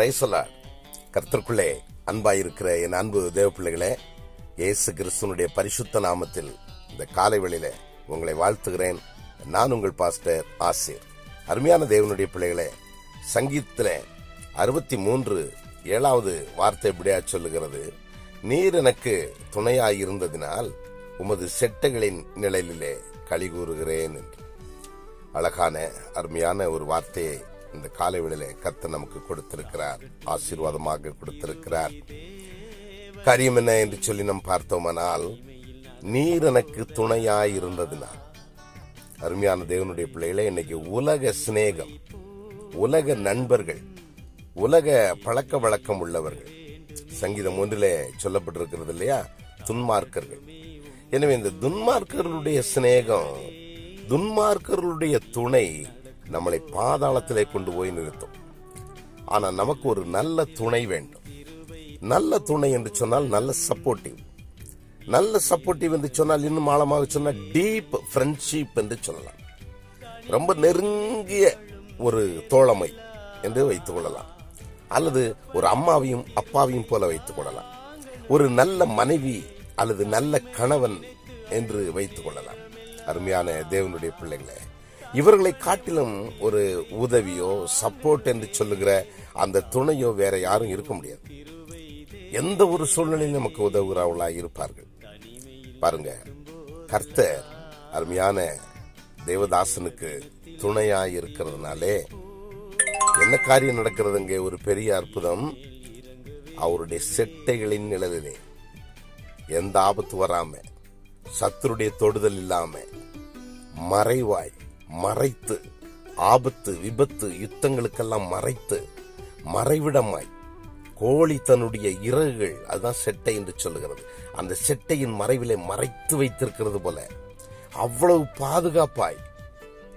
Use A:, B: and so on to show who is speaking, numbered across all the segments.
A: பிரைசலா கர்த்தருக்குள்ளே அன்பாயிருக்கிற என் அன்பு தேவ பிள்ளைகளே இயேசு கிறிஸ்துவனுடைய பரிசுத்த நாமத்தில் இந்த காலை வேளையில உங்களை வாழ்த்துகிறேன். நான் உங்கள் பாஸ்டர் ஆசிர். அருமையான தேவனுடைய பிள்ளைகளே சங்கீதத்தில் அறுபத்தி மூன்று ஏழாவது வார்த்தை இப்படியா சொல்லுகிறது? நீர் எனக்கு துணையாயிருந்ததினால் உமது செட்டைகளின் நிழலிலே களி கூறுகிறேன் என்று. அழகான அருமையான ஒரு வார்த்தையை இந்த காலை வேளையிலே கத்த நமக்கு கொடுத்திருக்கிறார் ஆசீர்வாதமாக கொடுத்திருக்கிறார். காரியம் என்ன என்று சொல்லி நாம் பார்த்தோமானால் நீர் எனக்கு துணையாய் இருந்ததினால். அருமையான தேவனுடைய பிள்ளைகளே இன்னைக்கு உலக சிநேகம் உலக நண்பர்கள் உலக பழக்க வழக்கம் உள்ளவர்கள் சங்கீதம் ஒன்றிலே சொல்லப்பட்டிருக்கிறது இல்லையா? துன்மார்க்கர்கள். எனவே இந்த துன்மார்க்கர்களுடைய சிநேகம் துன்மார்க்கர்களுடைய துணை நம்மளை பாதாளத்திலே கொண்டு போய் நிறுத்தும். ஆனால் நமக்கு ஒரு நல்ல துணை வேண்டும். நல்ல துணை என்று சொன்னால் நல்ல சப்போர்ட்டிவ் நல்ல சப்போர்ட்டிவ் என்று சொன்னால் இன்னும் ஆழமாக சொன்னால் டீப் ஃப்ரெண்ட்ஷிப் என்று சொல்லலாம். ரொம்ப நெருங்கிய ஒரு தோழமை என்று வைத்துக் கொள்ளலாம். அல்லது ஒரு அம்மாவையும் அப்பாவையும் போல வைத்துக் கொள்ளலாம். ஒரு நல்ல மனைவி அல்லது நல்ல கணவன் என்று வைத்துக் கொள்ளலாம். அருமையான தேவனுடைய பிள்ளைகளை இவர்களை காட்டிலும் ஒரு உதவியோ சப்போர்ட் என்று சொல்லுகிற அந்த துணையோ வேற யாரும் இருக்க முடியாது. எந்த ஒரு சூழ்நிலையில் நமக்கு உதவுகிறவர்களாக இருப்பார்கள். பாருங்க கர்த்தர் அருமையான தேவதாசனுக்கு துணையா இருக்கிறதுனாலே என்ன காரியம் நடக்கிறதுங்க ஒரு பெரிய அற்புதம். அவருடைய செட்டைகளின் நிழலிலே எந்த ஆபத்து வராம சத்துருடைய தொடுதல் இல்லாம மறைவாய் மறைத்து ஆபத்து விபத்து யுத்தங்களுக்கெல்லாம் மறைத்து மறைவிடமாய் கோழி தன்னுடைய இறகுகள் அதுதான் செட்டை என்று சொல்லுகிறது. அந்த செட்டையின் மறைவிலே மறைத்து வைத்திருக்கிறது போல அவ்வளவு பாதுகாப்பாய்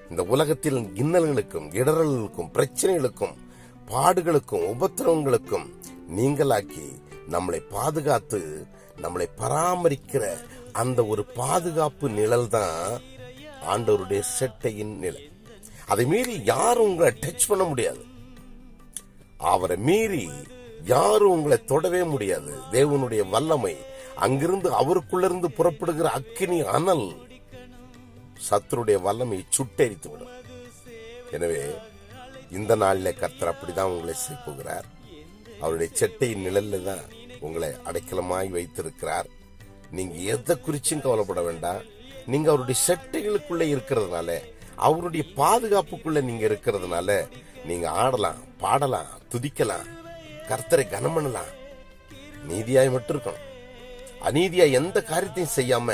A: இந்த உலகத்தில் இன்னல்களுக்கும் இடரல்களுக்கும் பிரச்சனைகளுக்கும் பாடுகளுக்கும் உபத்திரவங்களுக்கும் நீங்களாக்கி நம்மளை பாதுகாத்து நம்மளை பராமரிக்கிற அந்த ஒரு பாதுகாப்பு நிழல் தான் ஆண்டவருடைய செட்டையின் நிலை. அதை மீறி யாரும் உங்களை டச் பண்ண முடியாது. அவரை மீறி யாரும் உங்களை தொடவே முடியாது. தேவனுடைய வல்லமை அங்கிருந்து அவருக்குள்ளிருந்து புறப்படுகிற அக்கினி அனல் சத்துருடைய வல்லமையை சுட்டெரித்து விடும் எனவே இந்த நாளில் கர்த்தர் அப்படிதான் உங்களை செய்ய அவருடைய செட்டையின் நிழல்ல தான் உங்களை அடைக்கலமாய் வைத்திருக்கிறார். நீங்க எதை குறிச்சும் கவலைப்பட வேண்டாம். நீங்க அவருடைய செட்டைகளுக்குள்ள இருக்கிறதுனால அவருடைய பாதுகாப்புக்குள்ள நீங்க இருக்கிறதுனால நீங்க ஆடலாம் பாடலாம் துதிக்கலாம் கர்த்தரை கனம் பண்ணலாம். நீதியாய் மட்டும் இருக்கணும். அநீதியா எந்த காரியத்தையும் செய்யாம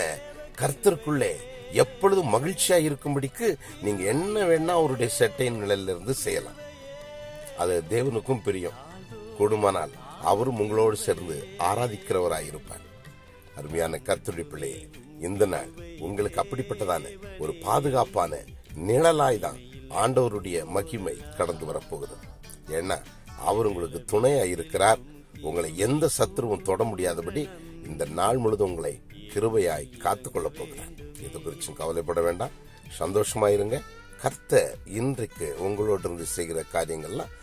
A: கர்த்தருக்குள்ளே எப்பொழுதும் மகிழ்ச்சியா இருக்கும்படிக்கு நீங்க என்ன வேணா அவருடைய செட்டையின் நிலையில இருந்து செய்யலாம். அது தேவனுக்கும் பிரியம். கூடுமானால் அவரும் உங்களோடு சேர்ந்து ஆராதிக்கிறவராயிருப்பார். அருமையான கர்த்தருடைய பிள்ளையே இந்த நாள் உங்களுக்கு அப்படிப்பட்டதான ஒரு பாதுகாப்பான நிழலாய் தான் ஆண்டவருடைய மகிமை கடந்து வரப்போகிறது. ஏன்னா அவர் உங்களுக்கு துணையா இருக்கிறார். உங்களை எந்த சத்துருவும் தொட முடியாதபடி இந்த நாள் முழுதும் உங்களை கிருபையாய் காத்து கொள்ளப் போகிறார். இது குறிச்சும் கவலைப்பட வேண்டாம். சந்தோஷமாயிருங்க. கர்த்த இன்றைக்கு உங்களோடு இருந்து செய்கிற காரியங்கள்லாம்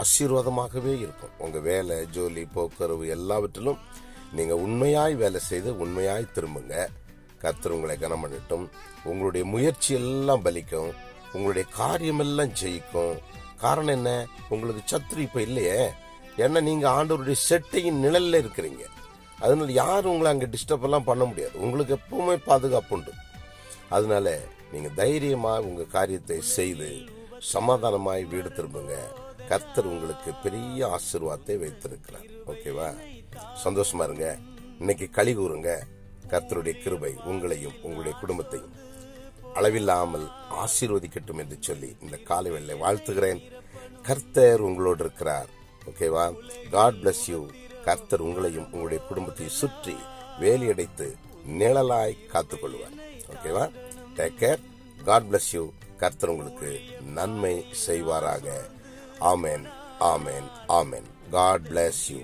A: ஆசீர்வாதமாகவே இருக்கும். உங்க வேலை ஜோலி போக்குவரவு எல்லாவற்றிலும் நீங்க உண்மையாய் வேலை செய்து உண்மையாய் திரும்புங்க. கர்த்தர் உங்களை கனம் பண்ணட்டும் உங்களுடைய முயற்சி எல்லாம் பலிக்கும். உங்களுடைய காரியம் எல்லாம் ஜெயிக்கும். காரணம் என்ன? உங்களுக்கு சத்துரு இப்ப இல்லையே. ஏன்னா நீங்க ஆண்டவருடைய செட்டையின் நிழல்ல இருக்கிறீங்க. அதனால யாரும் உங்களை அங்கே டிஸ்டர்ப் எல்லாம் பண்ண முடியாது. உங்களுக்கு எப்பவுமே பாதுகாப்பு உண்டு. அதனால நீங்க தைரியமா உங்க காரியத்தை செய்து சமாதானமாய் வீடு திரும்புங்க. கர்த்தர் உங்களுக்கு பெரிய ஆசிர்வாதத்தை வைத்திருக்கிறார். ஓகேவா? சந்தோஷமா இருங்க. இன்னைக்கு களி கூறுங்க. கர்த்தருடைய கிருபை உங்களையும் உங்களுடைய குடும்பத்தையும் அளவில்லாமல் ஆசீர்வதிக்கட்டும் என்று சொல்லி இந்த காலை வேளையில வாழ்த்துகிறேன். கர்த்தர் உங்களோடு இருக்கிறார். ஓகேவா காட் பிளஸ் யூ கர்த்தர் உங்களையும் உங்களுடைய குடும்பத்தையும் சுற்றி வேலியடைத்து நிழலாய் காத்துக்கொள்வார். ஓகேவா take care God bless you கர்த்தர் உங்களுக்கு நன்மை செய்வாராக. Amen amen amen God bless you